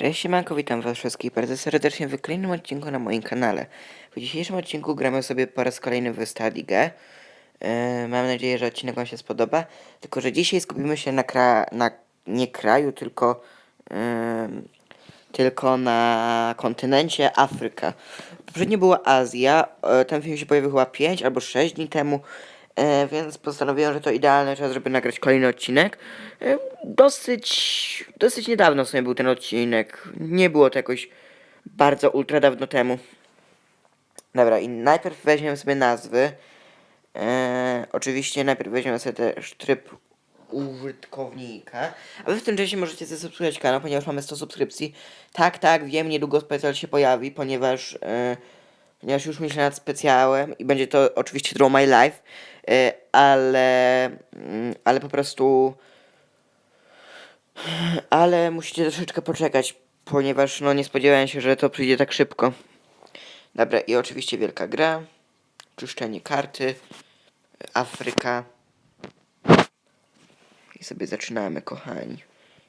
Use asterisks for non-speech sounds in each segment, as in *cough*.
Cześć siemanko, witam was wszystkich bardzo serdecznie w kolejnym odcinku na moim kanale. W dzisiejszym odcinku gramy sobie po raz kolejny w Stadigę. Yy, mam nadzieję, że odcinek wam się spodoba. Tylko, że dzisiaj skupimy się na, kra na nie kraju, tylko, yy, tylko na kontynencie Afryka. Poprzednio była Azja, yy, ten film się pojawił chyba 5 albo 6 dni temu. E, więc postanowiłem, że to idealny czas, żeby nagrać kolejny odcinek. E, dosyć, dosyć niedawno w sumie był ten odcinek. Nie było to jakoś bardzo ultra dawno temu. Dobra, i najpierw weźmiemy sobie nazwy. E, oczywiście najpierw weźmiemy sobie też tryb użytkownika. A wy w tym czasie możecie zasubskrybować kanał, ponieważ mamy 100 subskrypcji. Tak, tak, wiem, niedługo specjal się pojawi, ponieważ... E, ponieważ już myślę nad specjałem i będzie to oczywiście Draw My Life, ale, mm, ale po prostu, ale musicie troszeczkę poczekać, ponieważ no nie spodziewałem się, że to przyjdzie tak szybko. Dobra, i oczywiście wielka gra, czyszczenie karty, Afryka. I sobie zaczynamy, kochani.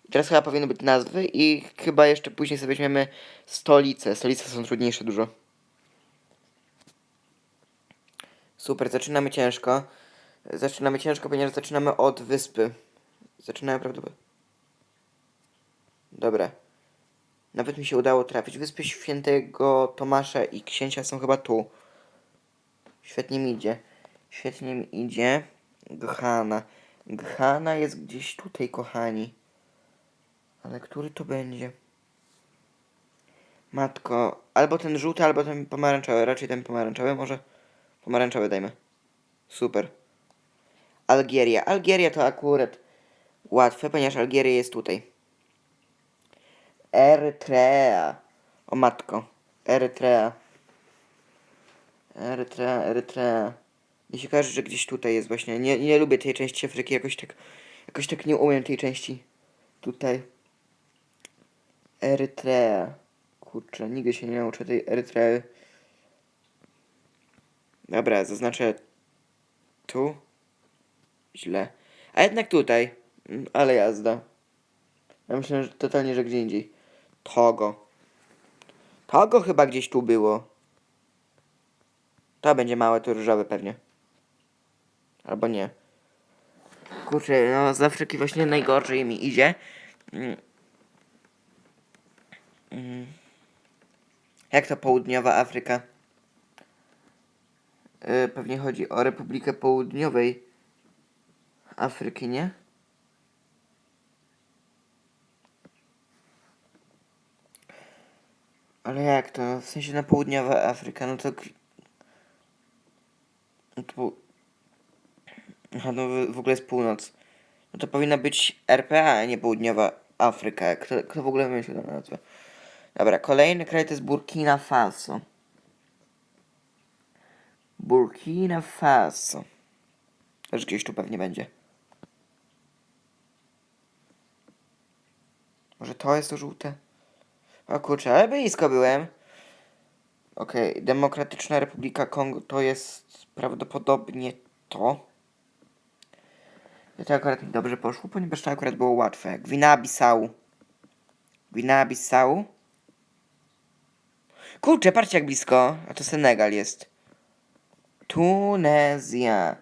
I teraz chyba powinny być nazwy i chyba jeszcze później sobie weźmiemy stolice. Stolice są trudniejsze dużo. Super, zaczynamy ciężko. Zaczynamy ciężko, ponieważ zaczynamy od wyspy. Zaczynamy prawdopodobnie. Dobra. Nawet mi się udało trafić. Wyspy Świętego Tomasza i Księcia są chyba tu. Świetnie mi idzie. Świetnie mi idzie. Ghana. Ghana jest gdzieś tutaj, kochani. Ale który to będzie? Matko, albo ten żółty, albo ten pomarańczowy. Raczej ten pomarańczowy może. Pomarańczowy dajmy. Super. Algieria. Algieria to akurat łatwe, ponieważ Algieria jest tutaj. Erytrea. O matko. Erytrea. Erytrea, Erytrea. Mi się kojarzy, że gdzieś tutaj jest właśnie. Nie, nie lubię tej części Afryki, jakoś tak, jakoś tak nie umiem tej części. Tutaj. Erytrea. Kurczę, nigdy się nie nauczę tej Erytrei. Dobra, zaznaczę tu. Źle. A jednak tutaj. Mm, Ale jazda. Ja myślę, że totalnie, że gdzie indziej. Togo. Togo chyba gdzieś tu było. To będzie małe, to różowe pewnie. Albo nie. Kurczę, no z Afryki właśnie najgorzej mi idzie. Mm. Mm. Jak to południowa Afryka? Y, pewnie chodzi o Republikę Południowej Afryki, nie? Ale jak to? W sensie na południowa Afryka, no to... No to... Aha, no w- w ogóle jest północ. No to powinna być RPA, a nie południowa Afryka. Kto, kto w ogóle wymyślił tę nazwę? Dobra, kolejny kraj to jest Burkina Faso. Burkina Faso. Też gdzieś tu pewnie będzie. Może to jest to żółte? O kurczę, ale blisko byłem. Okej, Demokratyczna Republika Kongo to jest prawdopodobnie to. I to akurat mi dobrze poszło, ponieważ to akurat było łatwe. Gwinea-Bissau. Gwinea-Bissau. Kurczę, patrzcie jak blisko. A to Senegal jest. Tunezja.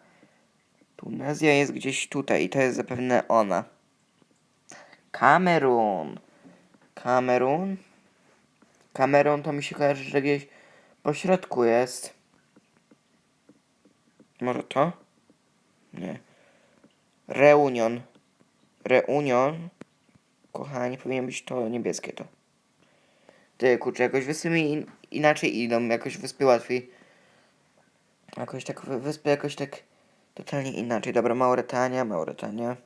Tunezja jest gdzieś tutaj i to jest zapewne ona. Kamerun. Kamerun. Kamerun to mi się kojarzy, że gdzieś po środku jest. Może to? Nie. Reunion. Reunion. Kochani, powinien być to niebieskie to. Ty, kurczę, jakoś wyspy mi in inaczej idą, jakoś wyspy łatwiej. Jakoś tak wy- wyspy jakoś tak totalnie inaczej. Dobra, Mauretania, Mauretania.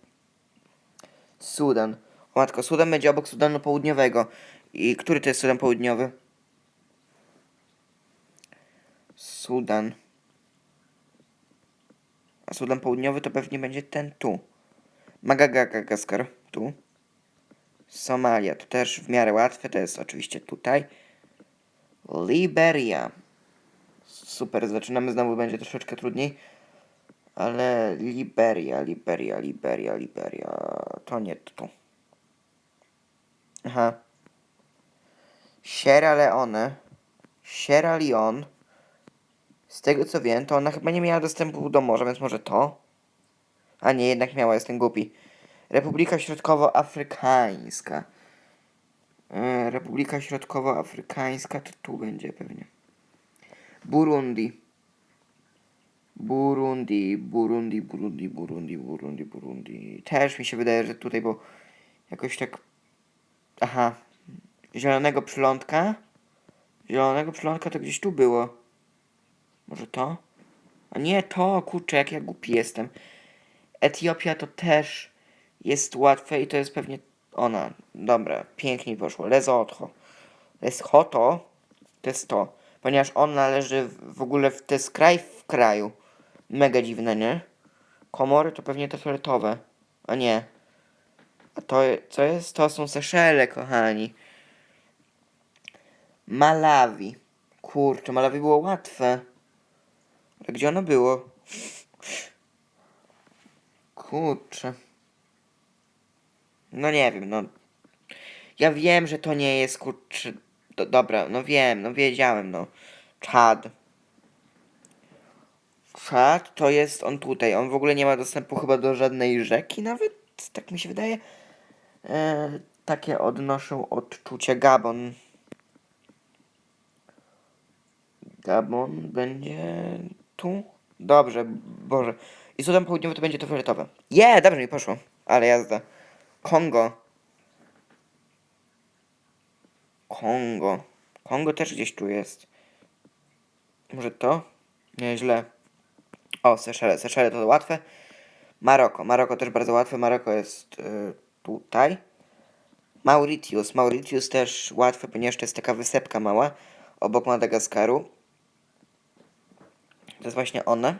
Sudan. O matko, Sudan będzie obok Sudanu Południowego. I który to jest Sudan Południowy? Sudan. A Sudan Południowy to pewnie będzie ten tu. Madagaskar tu. Somalia to też w miarę łatwe, to jest oczywiście tutaj. Liberia. Super, zaczynamy znowu, będzie troszeczkę trudniej. Ale Liberia, Liberia, Liberia, Liberia. To nie tu. Aha. Sierra Leone. Sierra Leone. Z tego co wiem, to ona chyba nie miała dostępu do morza, więc może to? A nie, jednak miała, jestem głupi. Republika Środkowoafrykańska. E, Republika Środkowoafrykańska to tu będzie pewnie. Burundi. Burundi, Burundi, Burundi, Burundi, Burundi, Burundi. Też mi się wydaje, że tutaj, bo jakoś tak. Aha. Zielonego przylądka. Zielonego przylądka to gdzieś tu było. Może to? A nie to, kurczę, jak ja głupi jestem. Etiopia to też jest łatwe i to jest pewnie ona. Dobra, pięknie poszło. Lesotho. Lesotho to jest to. Ponieważ on należy w ogóle w to jest kraj w kraju. Mega dziwne, nie? Komory to pewnie te fioletowe. A nie. A to co jest? To są Seszele, kochani. Malawi. Kurczę, Malawi było łatwe. Ale gdzie ono było? Kurczę. No nie wiem, no. Ja wiem, że to nie jest kurczę. Do, dobra, no wiem, no wiedziałem, no. Czad. Czad to jest on tutaj. On w ogóle nie ma dostępu chyba do żadnej rzeki nawet. Tak mi się wydaje. E, takie odnoszę odczucie Gabon. Gabon będzie tu? Dobrze, Boże. I Sudan Południowy to będzie to fioletowe. Je, yeah, dobrze mi poszło. Ale jazda. Kongo. Kongo. Kongo też gdzieś tu jest. Może to? Nie, źle. O, Seszele. Seszele to łatwe. Maroko. Maroko też bardzo łatwe. Maroko jest y, tutaj. Mauritius. Mauritius też łatwe, ponieważ to jest taka wysepka mała obok Madagaskaru. To jest właśnie one.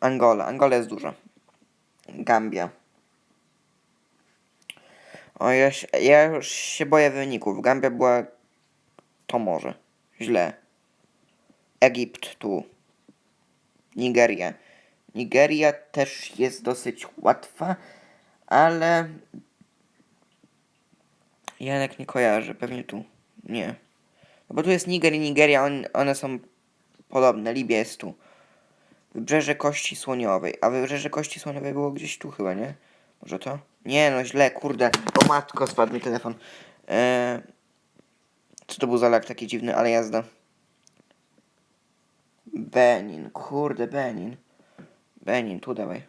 Angola. Angola jest duża. Gambia. O, ja, się- ja już się boję wyników. Gambia była to może. Źle. Egipt tu. Nigeria. Nigeria też jest dosyć łatwa, ale ja jednak nie kojarzę. Pewnie tu. Nie. No bo tu jest Niger i Nigeria, on, one są podobne. Libia jest tu. Wybrzeże Kości Słoniowej. A Wybrzeże Kości Słoniowej było gdzieś tu chyba, nie? Może to? Nie, no źle, kurde. O matko, spadł mi telefon. Eee, co to był za lak taki dziwny, ale jazda. Benin, kurde, Benin. Benin, tu dawaj.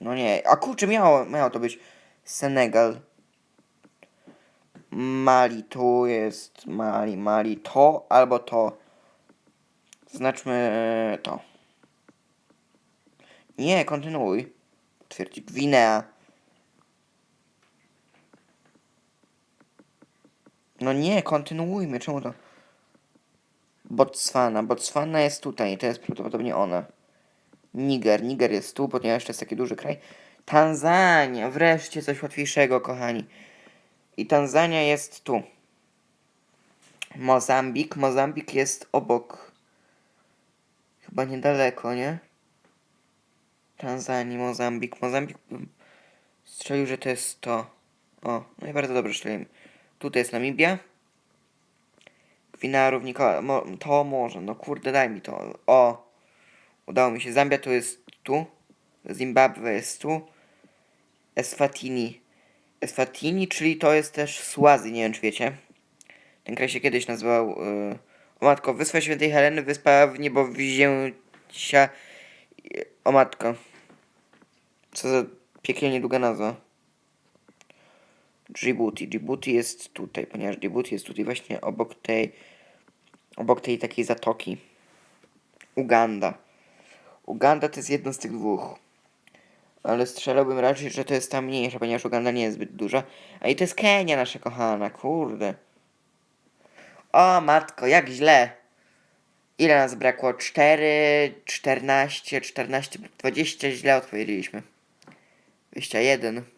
No nie, a kurczę, miało, miało to być Senegal. Mali, tu jest Mali, Mali, to albo to. Znaczmy to. Nie, kontynuuj. Twierdzi Gwinea. No nie, kontynuujmy, czemu to? Botswana. Botswana jest tutaj, to jest prawdopodobnie ona. Niger. Niger jest tu, ponieważ to jest taki duży kraj. Tanzania. Wreszcie coś łatwiejszego, kochani. I Tanzania jest tu. Mozambik. Mozambik jest obok. Chyba niedaleko, nie? Tanzanii, Mozambik. Mozambik strzelił, że to jest to. O, no i bardzo dobrze strzeliłem. Tutaj jest Namibia. Gwinea Równikowa. Mo, to może, no kurde, daj mi to. O, udało mi się. Zambia to jest tu. Zimbabwe jest tu. Eswatini. Eswatini, czyli to jest też Słazy, nie wiem czy wiecie. Ten kraj się kiedyś nazywał... Yy... O matko, Wyspa Świętej Heleny, wyspa w niebo wzięcia... O matko. Co za piekielnie długa nazwa. Djibouti. Djibouti jest tutaj, ponieważ Djibouti jest tutaj właśnie obok tej... Obok tej takiej zatoki. Uganda. Uganda to jest jedno z tych dwóch. Ale strzelałbym raczej, że to jest ta mniejsza, ponieważ Uganda nie jest zbyt duża. A i to jest Kenia, nasza kochana, kurde. O matko, jak źle. Ile nas brakło? 4, 14, 14, 20 źle odpowiedzieliśmy. 21.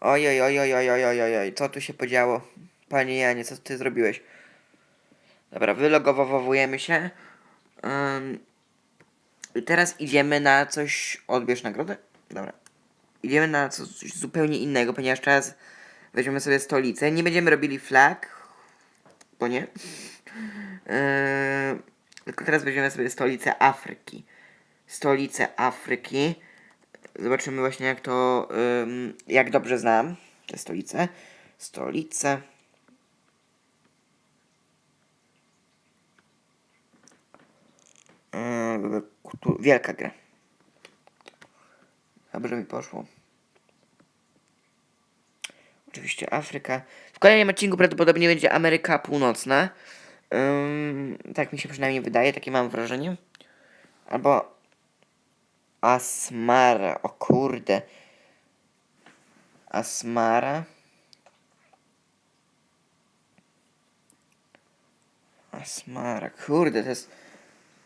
Ojoj, ojoj, ojoj, ojoj, ojoj, co tu się podziało? Panie Janie, co ty zrobiłeś? Dobra, wylogowowujemy się. Um, I teraz idziemy na coś... Odbierz nagrodę? Dobra. Idziemy na coś zupełnie innego, ponieważ teraz weźmiemy sobie stolicę. Nie będziemy robili flag, bo nie. Yy, tylko teraz weźmiemy sobie stolicę Afryki. Stolicę Afryki. Zobaczymy właśnie jak to, jak dobrze znam te stolice. Stolice. Wielka gra. Dobrze mi poszło. Oczywiście Afryka. W kolejnym odcinku prawdopodobnie będzie Ameryka Północna. Ym, tak mi się przynajmniej wydaje, takie mam wrażenie. Albo Asmara, o kurde. Asmara. Asmara, kurde, to jest.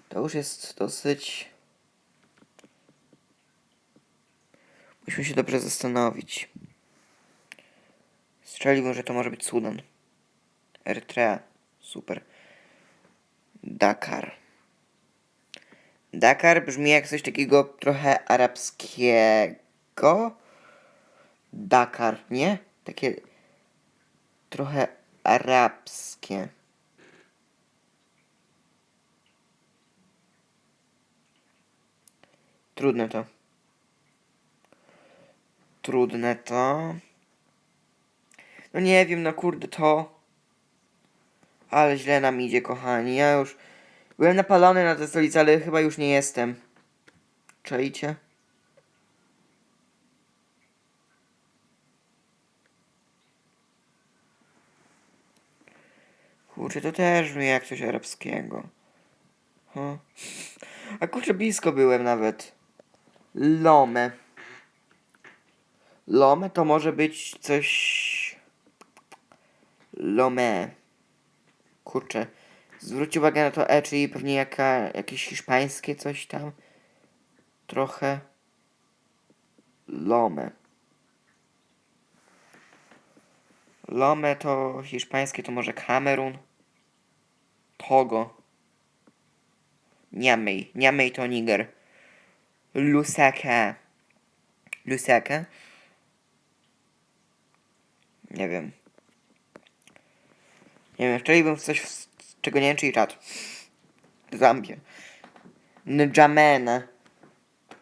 To już jest dosyć. Musimy się dobrze zastanowić. Strzeliłbym, że to może być Sudan. Erytrea. Super. Dakar. Dakar brzmi jak coś takiego trochę arabskiego. Dakar, nie? Takie trochę arabskie. Trudne to. Trudne to. No nie wiem, no kurde to. Ale źle nam idzie, kochani. Ja już byłem napalony na tę stolicę, ale chyba już nie jestem. Czajcie? Kurczę, to też brzmi jak coś arabskiego. Huh. A kurczę, blisko byłem nawet. Lome. Lome to może być coś... Lome. Kurczę. Zwróć uwagę na to E, czyli pewnie jaka, jakieś hiszpańskie coś tam. Trochę. Lome. Lome to hiszpańskie, to może Kamerun. Togo. Niamey. Niamey to Niger. Lusaka. Lusaka? Nie wiem. Nie wiem, wczoraj w coś, czego nie wiem, czyli czat. Zambię. N'Djamena.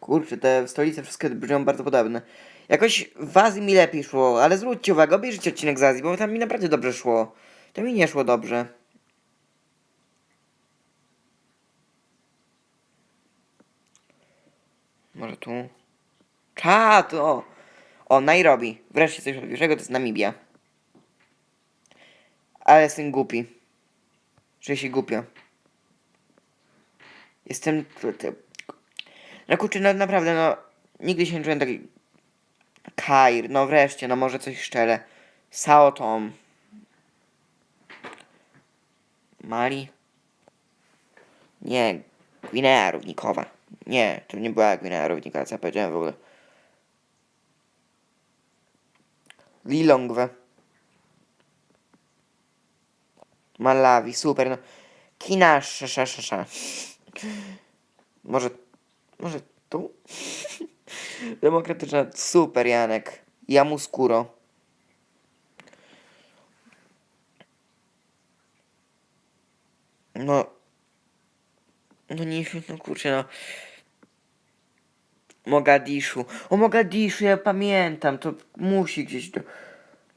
Kurczę, te stolice wszystkie brzmią bardzo podobne. Jakoś w Azji mi lepiej szło, ale zwróćcie uwagę, obejrzyjcie odcinek z Azji, bo tam mi naprawdę dobrze szło. To mi nie szło dobrze. Może tu? Czad, o! O, Nairobi. Wreszcie coś łatwiejszego, to jest Namibia. Ale jestem głupi. Czuję się głupio. Jestem... No kurczę, no naprawdę, no... Nigdy się nie czułem taki... Kair, no wreszcie, no może coś szczere. Sao Tom. Mali? Nie, Gwinea Równikowa. Nie, to nie była Gwinea Równikowa, co ja powiedziałem w ogóle. Lilongwe. Malawi, super, no. Kina, sz, sz, sz, sz. Może, może tu? *laughs* Demokratyczna, super, Janek. Jamuskuro. No. No nie, no kurczę, no. Mogadiszu. O Mogadiszu, ja pamiętam, to musi gdzieś to...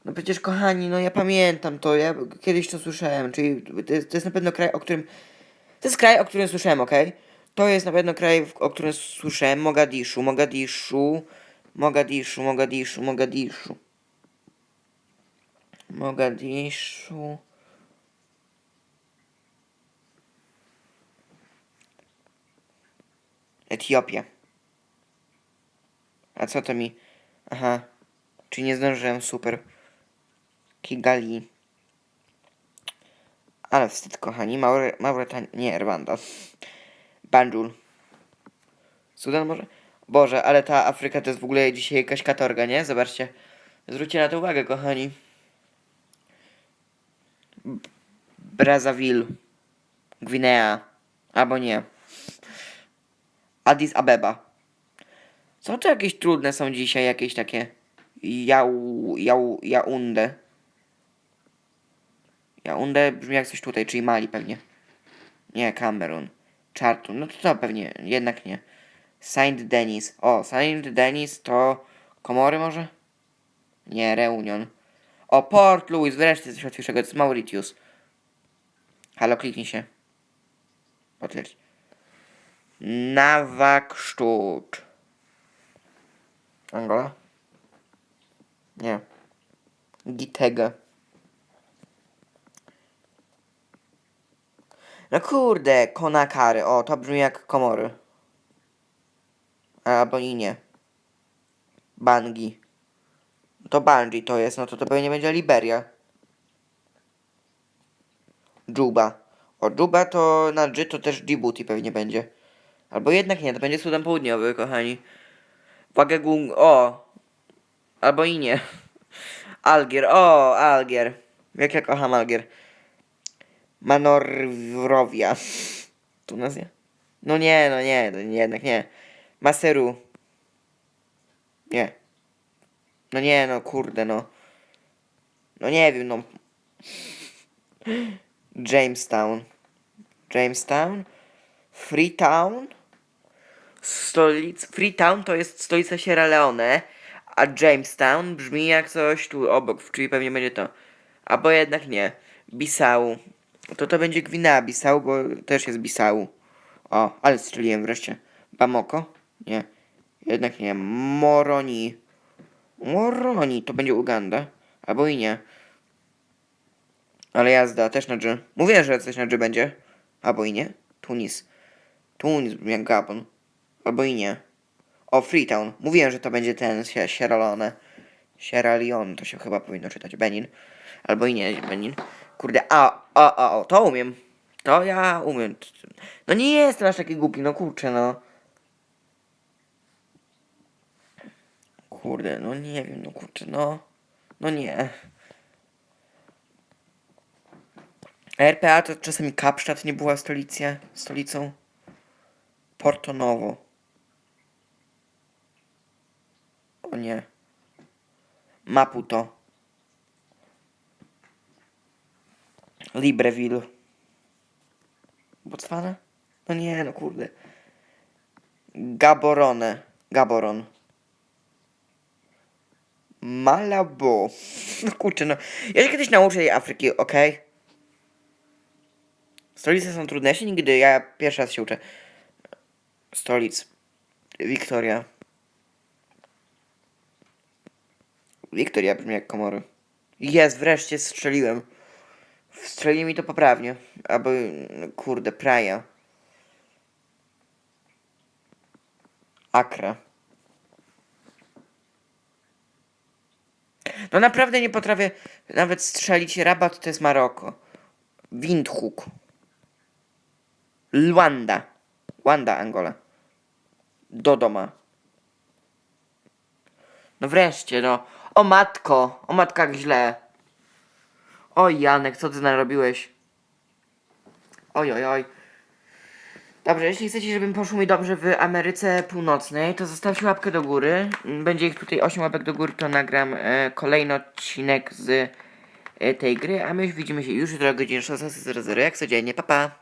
No przecież kochani, no ja pamiętam to, ja kiedyś to słyszałem, czyli to jest, to jest na pewno kraj, o którym... To jest kraj, o którym słyszałem, okej? To jest na pewno kraj, o którym słyszałem, Mogadiszu, Mogadiszu, Mogadiszu, Mogadiszu, Mogadiszu. Mogadiszu... Etiopia. A co to mi... Aha. Czy nie zdążyłem, super. Kigali. Ale wstyd, kochani. Maure, Mauretania... Nie, Rwanda. Banjul. Sudan może? Boże, ale ta Afryka to jest w ogóle dzisiaj jakaś katorga, nie? Zobaczcie. Zwróćcie na to uwagę, kochani. Brazzaville. Gwinea. Albo nie. Addis Abeba. Co to jakieś trudne są dzisiaj, jakieś takie Jau, jau, Jaundę. Jaundę brzmi jak coś tutaj, czyli Mali pewnie. Nie, Kamerun. Chartun, no to to pewnie, jednak nie. Saint Denis. O, Saint Denis to Komory może? Nie, Reunion. O, Port Louis, wreszcie coś łatwiejszego, to jest Mauritius. Halo, kliknij się. Potwierdź. Nawakszczut. Angola? Nie. Gitega. No kurde, Konakary. O, to brzmi jak Komory. Albo i nie. Bangi. To Bangi to jest, no to to pewnie będzie Liberia. Juba. O, Juba to na G to też Djibouti pewnie będzie. Albo jednak nie, to będzie Sudan Południowy, kochani. Wagegung, o. Albo i nie. *laughs* Algier, o, Algier. Jak ja kocham Algier. Manorwrowia. Tunezja? No nie, no nie, no nie, jednak nie. Maseru. Nie. No nie, no kurde, no. No nie wiem, no. Jamestown. Jamestown. Freetown. Stolic... Freetown to jest stolica Sierra Leone, a Jamestown brzmi jak coś tu obok, czyli pewnie będzie to. Albo jednak nie. Bissau. To to będzie Gwinea Bissau, bo też jest Bissau. O, ale strzeliłem wreszcie. Bamoko? Nie. Jednak nie. Moroni. Moroni. To będzie Uganda. Albo i nie. Ale jazda, też na G. Mówię, że coś na G będzie. Albo i nie. Tunis. Tunis brzmi jak Gabon. Albo i nie. O, Freetown. Mówiłem, że to będzie ten Sie- Sierra Leone. Sierra Leone to się chyba powinno czytać. Benin. Albo i nie, Benin. Kurde, a, a, a, o, to umiem. To ja umiem. No nie jestem aż taki głupi, no kurczę, no. Kurde, no nie wiem, no kurczę, no. No nie. RPA to czasami Kapsztad nie była stolicja, stolicą. Porto Novo. O nie. Maputo. Libreville. Botswana? No nie, no kurde. Gaborone. Gaboron. Malabo. *laughs* No kurczę, no. Ja się kiedyś nauczę tej Afryki, okej? Stolice są trudne. Ja się nigdy, ja pierwszy raz się uczę. Stolic. Wiktoria. Wiktoria brzmi jak komory. Jest, wreszcie strzeliłem. Strzeli mi to poprawnie. Albo, kurde, Praja. Akra. No naprawdę nie potrafię nawet strzelić. Rabat to jest Maroko. Windhoek. Luanda. Luanda, Angola. Dodoma. No wreszcie, no. O matko. O matka jak źle. Oj, Janek, co ty narobiłeś? Oj, oj, oj. Dobrze, jeśli chcecie, żebym poszło mi dobrze w Ameryce Północnej, to zostawcie łapkę do góry. Będzie ich tutaj 8 łapek do góry, to nagram e, kolejny odcinek z e, tej gry, a my widzimy się już jutro o godzinie 16.00 jak codziennie. Pa, pa!